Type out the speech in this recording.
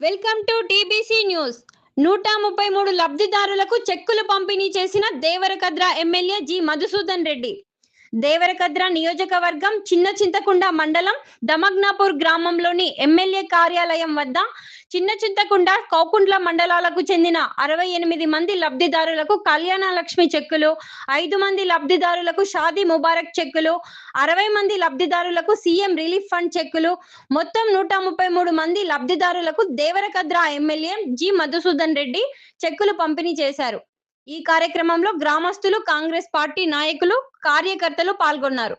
Welcome to TBC news. నూట ముప్పై మూడు లబ్ధిదారులకు చెక్కులు పంపిణీ చేసిన దేవరకద్ర ఎమ్మెల్యే జి. మధుసూదన్ రెడ్డి. దేవరకద్ర నియోజకవర్గం చిన్న చింతకుండ మండలం దమగ్నాపూర్ గ్రామంలోని ఎమ్మెల్యే కార్యాలయం వద్ద చిన్న చింతకుండ కౌకుంట్ల మండలాలకు చెందిన అరవై ఎనిమిది మంది లబ్ధిదారులకు కళ్యాణ లక్ష్మి చెక్కులు ఐదు మంది లబ్ధిదారులకు షాదీ ముబారక్ చెక్కులు అరవై మంది లబ్ధిదారులకు సీఎం రిలీఫ్ ఫండ్ చెక్కులు మొత్తం నూట ముప్పై మూడు మంది లబ్ధిదారులకు దేవరకద్ర ఎమ్మెల్యే జి మధుసూదన్ రెడ్డి చెక్కులు పంపిణీ చేశారు. ఈ కార్యక్రమంలో గ్రామస్తులు కాంగ్రెస్ పార్టీ నాయకులు కార్యకర్తలు పాల్గొన్నారు.